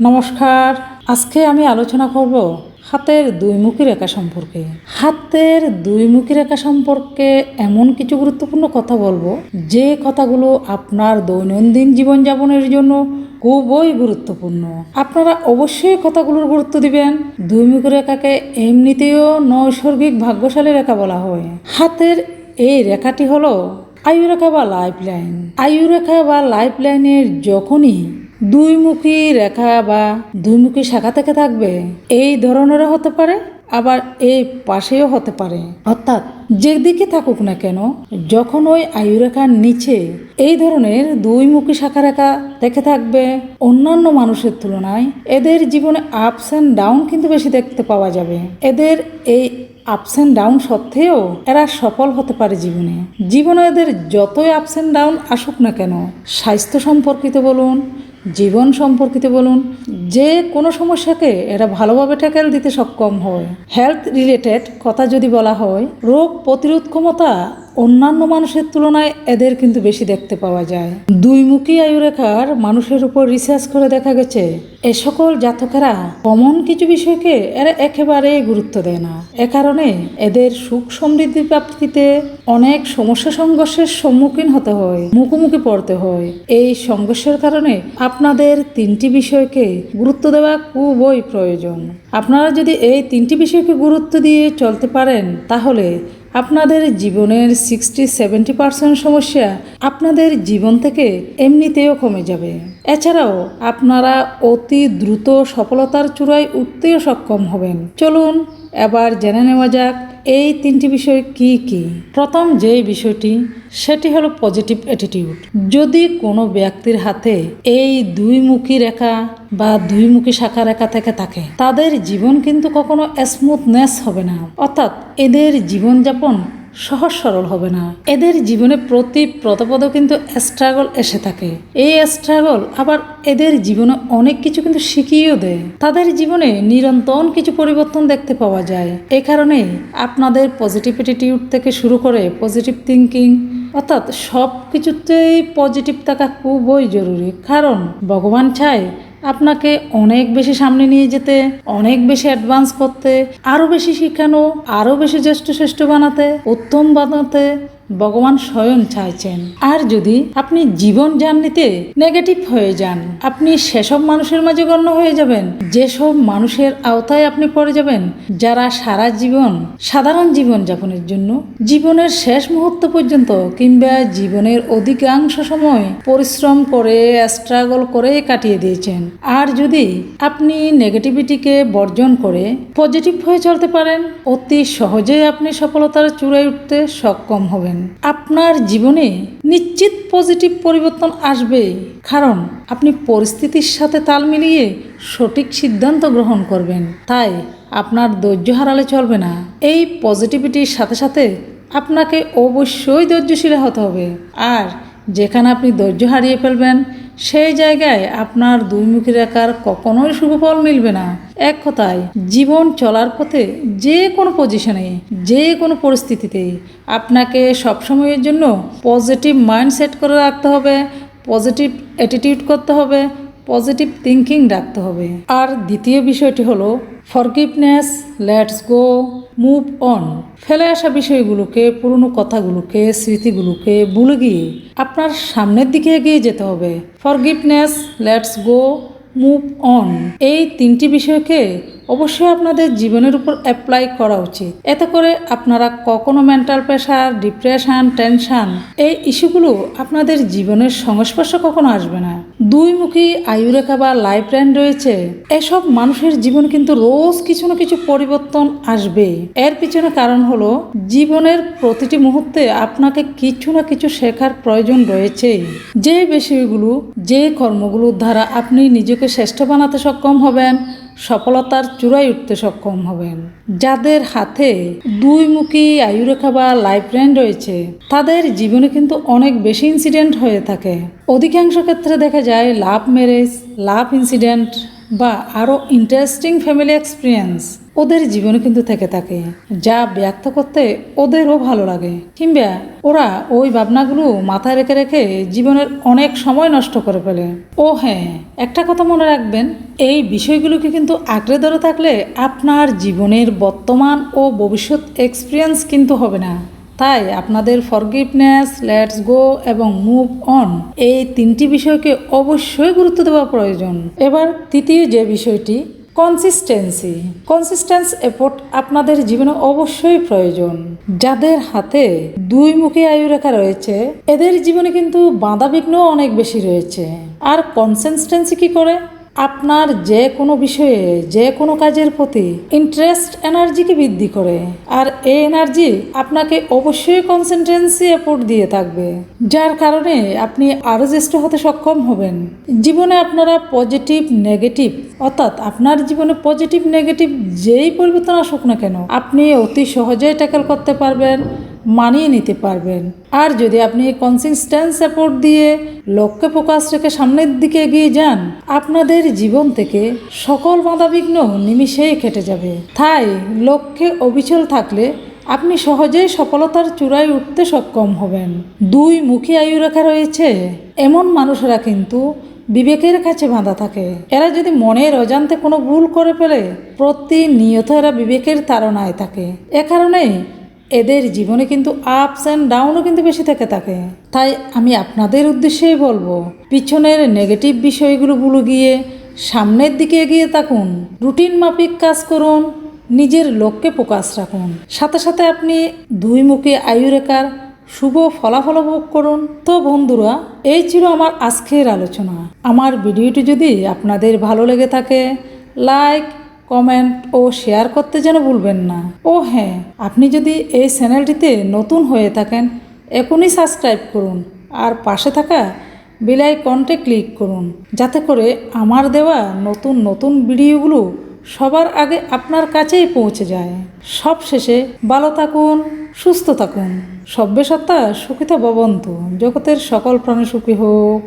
নমস্কার। আজকে আমি আলোচনা করব হাতের দুই মুখী রেখা সম্পর্কে। হাতের দুই মুখী রেখা সম্পর্কে এমন কিছু গুরুত্বপূর্ণ কথা বলব, যে কথাগুলো আপনার দৈনন্দিন জীবনযাপনের জন্য খুবই গুরুত্বপূর্ণ। আপনারা অবশ্যই কথাগুলোর গুরুত্ব দিবেন। দুই মুখী রেখাকে এমনিতেও নৈসর্গিক ভাগ্যশালী রেখা বলা হয়। হাতের এই রেখাটি হলো আয়ুরেখা বা লাইফ লাইন আয়ুরেখা বা লাইফ লাইনের যখনই দুইমুখী রেখা বা দুইমুখী শাখা থেকে থাকবে। এই ধরনেরও হতে পারে, আবার এই পাশেও হতে পারে। অর্থাৎ যেদিকে থাকুক না কেন, যখন ওই আয়ুরেখার নিচে এই ধরনের দুইমুখী শাখা রেখা দেখে থাকবে, অন্যান্য মানুষের তুলনায় এদের জীবনে আপস অ্যান্ড ডাউন কিন্তু বেশি দেখতে পাওয়া যাবে। এদের এই আপস অ্যান্ড ডাউন সত্ত্বেও এরা সফল হতে পারে জীবনে। জীবনে এদের যতই আপস অ্যান্ড ডাউন আসুক না কেন, স্বাস্থ্য সম্পর্কিত বলুন জীবন সম্পর্কিত বলুন, যে কোনো সমস্যাকে এরা ভালোভাবে ট্যাকেল দিতে সক্ষম হয়। হেলথ রিলেটেড কথা যদি বলা হয়, রোগ প্রতিরোধ ক্ষমতা অন্যান্য মানুষের তুলনায় এদের কিন্তু বেশি দেখতে পাওয়া যায়। দুইমুখী আয়ুরেখার মানুষের উপর রিসার্চ করে দেখা গেছে, এ সকল জাতকেরা কমন কিছু বিষয়কে এরা একেবারে গুরুত্ব দেয় না। এ কারণে এদের সুখ সমৃদ্ধি প্রাপ্তিতে অনেক সমস্যা সংঘর্ষের সম্মুখীন হতে হয়, মুখোমুখি পড়তে হয়। এই সংঘর্ষের কারণে আপনাদের তিনটি বিষয়কে গুরুত্ব দেওয়া খুবই প্রয়োজন। আপনারা যদি এই তিনটি বিষয়কে গুরুত্ব দিয়ে চলতে পারেন, তাহলে আপনাদের জীবনের সিক্সটি সেভেন্টি পার্সেন্ট সমস্যা আপনাদের জীবন থেকে এমনিতেও কমে যাবে। এছাড়াও আপনারা অতি দ্রুত সফলতার চূড়ায় উঠতেও সক্ষম হবেন। চলুন এবার জেনে নেওয়া যাক এই তিনটি বিষয় কি কি? প্রথম যে বিষয়টি, সেটি হলো পজিটিভ অ্যাটিটিউড যদি কোনো ব্যক্তির হাতে এই দুই মুখী রেখা বা দুইমুখী শাখা রেখা থেকে থাকে, তাদের জীবন কিন্তু কখনো স্মুথনেস হবে না। অর্থাৎ এদের জীবনযাপন সহজ সরল হবে না। এদের জীবনে প্রতি প্রতপদও কিন্তু স্ট্রাগল এসে থাকে। এই স্ট্রাগল আবার এদের জীবনে অনেক কিছু কিন্তু শিখিয়েও দেয়। তাদের জীবনে নিরন্তর কিছু পরিবর্তন দেখতে পাওয়া যায়। এই কারণে আপনাদের পজিটিভ অ্যাটিটিউড থেকে শুরু করে পজিটিভ থিঙ্কিং অর্থাৎ সব কিছুতেই পজিটিভ থাকা খুবই জরুরি। কারণ ভগবান চায় আপনাকে অনেক বেশি সামনে নিয়ে যেতে, অনেক বেশি অ্যাডভান্স করতে আরও বেশি শিখানো আরও বেশি জ্যেষ্ঠ শ্রেষ্ঠ বানাতে, উত্তম বানাতে ভগবান স্বয়ং চাইছেন। আর যদি আপনি জীবন জার্নিতে নেগেটিভ হয়ে যান, আপনি সেসব মানুষের মাঝে গণ্য হয়ে যাবেন। যেসব মানুষের আওতায় আপনি পড়ে যাবেন, যারা সারা জীবন, সাধারণ জীবন যাপনের জন্য জীবনের শেষ মুহূর্ত পর্যন্ত কিংবা জীবনের অধিকাংশ সময় পরিশ্রম করে স্ট্রাগল করে কাটিয়ে দিয়েছেন। আর যদি আপনি নেগেটিভিটিকে বর্জন করে পজিটিভ হয়ে চলতে পারেন, অতি সহজেই আপনি সফলতার চূড়ায় উঠতে সক্ষম হবেন। আপনার জীবনে নিশ্চিত পজিটিভ পরিবর্তন আসবে। কারণ আপনি পরিস্থিতির সাথে তাল মিলিয়ে সঠিক সিদ্ধান্ত গ্রহণ করবেন। তাই আপনার ধৈর্য হারালে চলবে না। এই পজিটিভিটির সাথে সাথে আপনাকে অবশ্যই ধৈর্যশীল হতে হবে। আর যেখানে আপনি ধৈর্য হারিয়ে ফেলবেন সেই জায়গায় আপনার দুই মুখী রাখার কখনোই শুভফল মিলবে না। এক কথায়, জীবন চলার পথে যে কোনো পজিশনে যে কোনো পরিস্থিতিতে আপনাকে সবসময়ের জন্য পজিটিভ মাইন্ডসেট করে রাখতে হবে পজিটিভ অ্যাটিটিউড করতে হবে পজিটিভ থিঙ্কিং রাখতে হবে। আর দ্বিতীয় বিষয়টি হলো forgiveness let's go move on ফেলে আসা বিষয়গুলোকে, পুরনো কথাগুলোকে, স্মৃতিগুলোকে ভুলে গিয়ে আপনার সামনের দিকে এগিয়ে যেতে হবে। Forgiveness let's go move on এই তিনটি বিষয়কে অবশ্যই আপনাদের জীবনের উপর অ্যাপ্লাই করা উচিত। এতে করে আপনারা কখনো মেন্টাল প্রেশার ডিপ্রেশন টেনশন এই ইস্যুগুলো আপনাদের জীবনের সংস্পর্শে কখনো আসবে না। দুইমুখী আয়ুরেখা বা লাইফ লাইন রয়েছে। এসব মানুষের জীবন কিন্তু রোজ কিছু না কিছু পরিবর্তন আসবে এর পিছনে কারণ হলো জীবনের প্রতিটি মুহূর্তে আপনাকে কিছু না কিছু শেখার প্রয়োজন রয়েছে যে বিষয়গুলো যে কর্মগুলোর দ্বারা আপনি নিজেকে শ্রেষ্ঠ বানাতে সক্ষম হবেন সফলতার চূড়ায় উঠতে সক্ষম হবেন। যাদের হাতে দুই মুখী আয়ুরেখা বা লাইফ লাইন রয়েছে, তাদের জীবনে কিন্তু অনেক বেশি ইনসিডেন্ট হয়ে থাকে। অধিকাংশ ক্ষেত্রে দেখা যায় লাভ ম্যারেজ লাভ ইনসিডেন্ট বা আরও ইন্টারেস্টিং ফ্যামিলি এক্সপিরিয়েন্স ওদের জীবনে কিন্তু থেকে থাকে। যা ব্যক্ত করতে ওদেরও ভালো লাগে। কিংবা ওরা ওই ভাবনাগুলো মাথায় রেখে রেখে জীবনের অনেক সময় নষ্ট করে ফেলে। ও হ্যাঁ একটা কথা মনে রাখবেন, এই বিষয়গুলোকে কিন্তু আঁকড়ে ধরে থাকলে আপনার জীবনের বর্তমান ও ভবিষ্যৎ এক্সপিরিয়েন্স কিন্তু হবে না। তাই আপনাদের ফরগিভনেস লেটস গো এবং মুভ অন এই তিনটি বিষয়কে অবশ্যই গুরুত্ব দেওয়া প্রয়োজন। এবার তৃতীয় যে বিষয়টি কনসিস্টেন্সি কনসিস্টেন্স এফোর্ট আপনাদের জীবনে অবশ্যই প্রয়োজন। যাদের হাতে দুই মুখী আয়ু রেখা রয়েছে, এদের জীবনে কিন্তু বাধা বিঘ্ন অনেক বেশি রয়েছে। আর কনসিস্টেন্সি কি করে? আপনার যে কোনো বিষয়ে, যে কোনো কাজের প্রতি ইন্টারেস্ট এনার্জিকে বৃদ্ধি করে। আর এই এনার্জি আপনাকে অবশ্যই কনসেন্ট্রেন্সি এফোর্ট দিয়ে থাকবে। যার কারণে আপনি আরও জ্যেষ্ঠ হতে সক্ষম হবেন। জীবনে আপনারা পজিটিভ নেগেটিভ অর্থাৎ আপনার জীবনে পজিটিভ নেগেটিভ যেই পরিবর্তন আসুক না কেন, আপনি অতি সহজেই ট্যাকেল করতে পারবেন। মানিয়ে নিতে পারবেন। আর যদি আপনি কনসিস্টেন্স সাপোর্ট দিয়ে লক্ষ্যে ফোকাস রেখে সামনের দিকে এগিয়ে যান, আপনাদের জীবন থেকে সকল বাধাবিঘ্ন নিমিষেই কেটে যাবে। তাই লক্ষ্যে অবিচল থাকলে আপনি সহজেই সফলতার চূড়ায় উঠতে সক্ষম হবেন। দুই মুখী আয়ু রেখা রয়েছে। এমন মানুষেরা কিন্তু বিবেকের কাছে বাঁধা থাকে। এরা যদি মনের অজান্তে কোনো ভুল করে ফেলে, প্রতিনিয়ত এরা বিবেকের তাড়নায় থাকে। এ কারণেই এদের জীবনে কিন্তু আপস অ্যান্ড ডাউনও কিন্তু বেশি থেকে থাকে। তাই আমি আপনাদের উদ্দেশ্যেই বলব, পিছনের নেগেটিভ বিষয়গুলো ভুলে গিয়ে সামনের দিকে এগিয়ে থাকুন রুটিন মাফিক কাজ করুন, নিজের লক্ষ্যে প্রকাশ রাখুন। সাথে সাথে আপনি দুই মুখে আয়ু রেখার শুভ ফলাফল ভোগ করুন। তো বন্ধুরা, এই ছিল আমার আজকের আলোচনা। আমার ভিডিওটি যদি আপনাদের ভালো লেগে থাকে লাইক কমেন্ট ও শেয়ার করতে যেন ভুলবেন না। ও হ্যাঁ আপনি যদি এই চ্যানেলটিতে নতুন হয়ে থাকেন, এখনই সাবস্ক্রাইব করুন আর পাশে থাকা বেল আইকনটে ক্লিক করুন, যাতে করে আমার দেওয়া নতুন নতুন ভিডিওগুলো সবার আগে আপনার কাছেই পৌঁছে যায়। সব শেষে ভালো থাকুন, সুস্থ থাকুন। সব্যে সত্তা সুখিত ভবন্তু। জগতের সকল প্রাণী সুখী হোক।